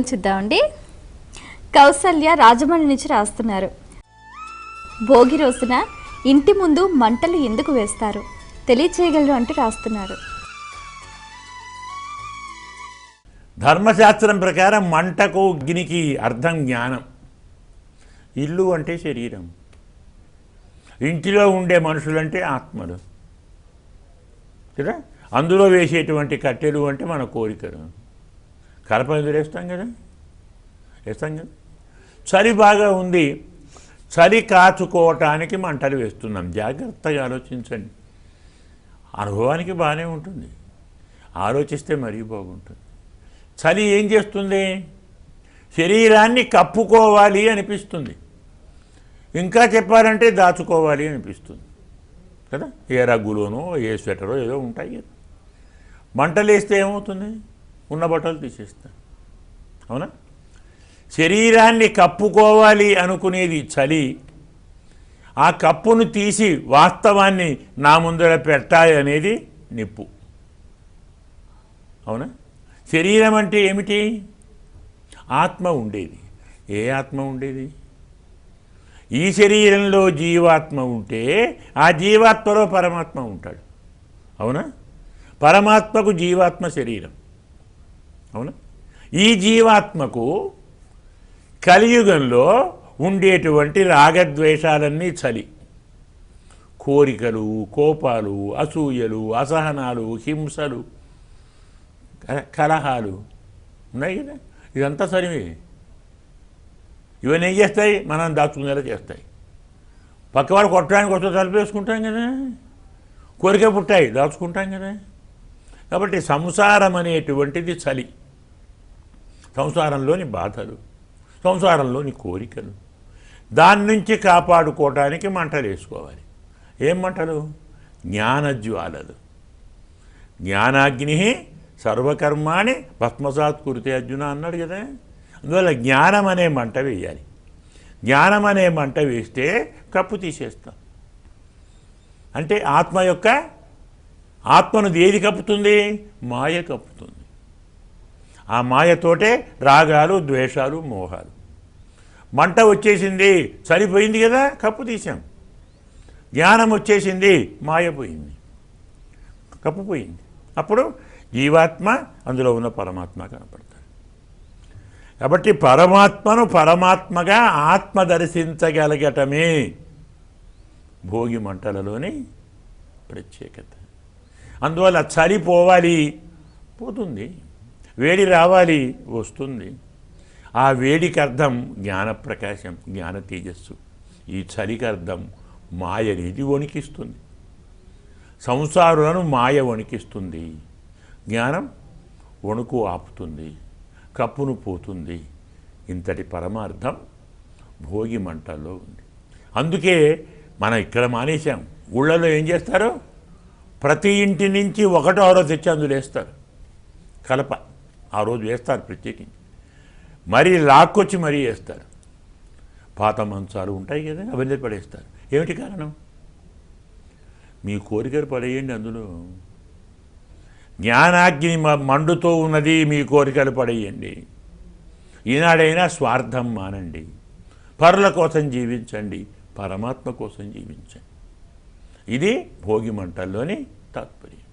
చూద్దామండి. కౌసల్య రాజమండ్రి నుంచి రాస్తున్నారు. భోగి రోజున ఇంటి ముందు మంటలు ఎందుకు వేస్తారు? తెలియచేయగలరు అంటూ రాస్తున్నారు. ధర్మశాస్త్రం ప్రకారం మంటకు అగ్నికి అర్థం జ్ఞానం. ఇల్లు అంటే శరీరం. ఇంటిలో ఉండే మనుషులంటే ఆత్మలు. కదా అందులో వేసేటువంటి కట్టెలు అంటే మన కోరికలు. కలప ఎందుకు వేస్తాం కదా? వేస్తాం కదా? చలి బాగా ఉంది. చలి కాచుకోవటానికి మంటలు వేస్తున్నాం. జాగ్రత్తగా ఆలోచించండి. అనుభవానికి బాగానే ఉంటుంది. ఆలోచిస్తే మరీ బాగుంటుంది. చలి ఏం చేస్తుంది? శరీరాన్ని కప్పుకోవాలి అనిపిస్తుంది. ఇంకా చెప్పాలంటే దాచుకోవాలి అనిపిస్తుంది. కదా? ఏ రగ్గులోనో ఏ స్వెటరో ఏదో ఉంటాయి కదా. మంటలు వేస్తే ఏమవుతుంది? ఉన్న బట్టలు తీసేస్తారు అవునా? శరీరాన్ని కప్పుకోవాలి అనుకునేది చలి. ఆ కప్పును తీసి వాస్తవాన్ని నా ముందర పెట్టాలి అనేది నిప్పు. అవునా? శరీరం అంటే ఏమిటి? ఆత్మ ఉండేది. ఏ ఆత్మ ఉండేది? ఈ శరీరంలో జీవాత్మ ఉంటే ఆ జీవాత్మలో పరమాత్మ ఉంటాడు. అవునా? పరమాత్మకు జీవాత్మ శరీరం. అవునా? ఈ జీవాత్మకు కలియుగంలో ఉండేటువంటి రాగద్వేషాలన్నీ చలి. కోరికలు కోపాలు అసూయలు అసహనాలు హింసలు క- కలహాలు. ఉన్నాయి కదా? ఇదంతా సరివే ఇవన్నీ ఏం చేస్తాయి? మనం దాచుకునేలా చేస్తాయి. పక్కవాడు కొట్టడానికి వస్తే తలిపేసుకుంటాం కదా. కోరిక పుట్టాయి దాచుకుంటాం కదా. కాబట్టి సంసారం అనేటువంటిది చలి. సంసారంలోని బాధలు సంసారంలోని కోరికలు. దాని నుంచి కాపాడుకోవటానికి మంటలు వేసుకోవాలి. ఏం మంటలు? జ్ఞానజ్వాలలు. జ్ఞానాగ్ని సర్వకర్మాణి భస్మసాత్ కురితే అర్జున అన్నాడు కదా. అందువల్ల జ్ఞానం అనే మంట వేయాలి. జ్ఞానం అనే మంట వేస్తే కప్పు తీసేస్తాం. అంటే ఆత్మ యొక్క ఆత్మను ఏది కప్పుతుంది? మాయ కప్పుతుంది. ఆ మాయతోటే రాగాలు ద్వేషాలు మోహాలు. మంట వచ్చేసింది సరిపోయింది కదా కప్పు తీసాం జ్ఞానం వచ్చేసింది మాయ పోయింది. కప్పు పోయింది. అప్పుడు జీవాత్మ అందులో ఉన్న పరమాత్మ కనపడతాడు. కాబట్టి పరమాత్మను పరమాత్మగా ఆత్మ దర్శించగలగటమే భోగి మంటలలోని ప్రత్యేకత. అందువల్ల చలిపోవాలి పోతుంది. వేడి రావాలి వస్తుంది. ఆ వేడికి అర్థం జ్ఞాన ప్రకాశం జ్ఞాన తేజస్సు. ఈ చలికి అర్థం మాయ అనేది వణికిస్తుంది. సంసారులను మాయ వణికిస్తుంది. జ్ఞానం వణుకు ఆపుతుంది కప్పును పోతుంది. ఇంతటి పరమార్థం భోగి మంటల్లో ఉంది. అందుకే మనం ఇక్కడ మానేశాం. ఊళ్ళలో ఏం చేస్తారు? ప్రతి ఇంటి నుంచి ఒకటో ఆరో తెచ్చి అందులో వేస్తారు. కలప. ఆ రోజు వేస్తారు ప్రత్యేకించి. మరీ లాక్కొచ్చి మరీ వేస్తారు. పాత మంచాలు ఉంటాయి కదా అవన్నీ పడేస్తారు. ఏమిటి కారణం? మీ కోరికలు పడేయండి అందులో. జ్ఞానాగ్ని మ- మండుతో ఉన్నది మీ కోరికలు పడేయండి. ఈనాడైనా స్వార్థం మానండి. పరుల కోసం జీవించండి పరమాత్మ కోసం జీవించండి. ఇది భోగి మంటల్లోని తాత్పర్యం.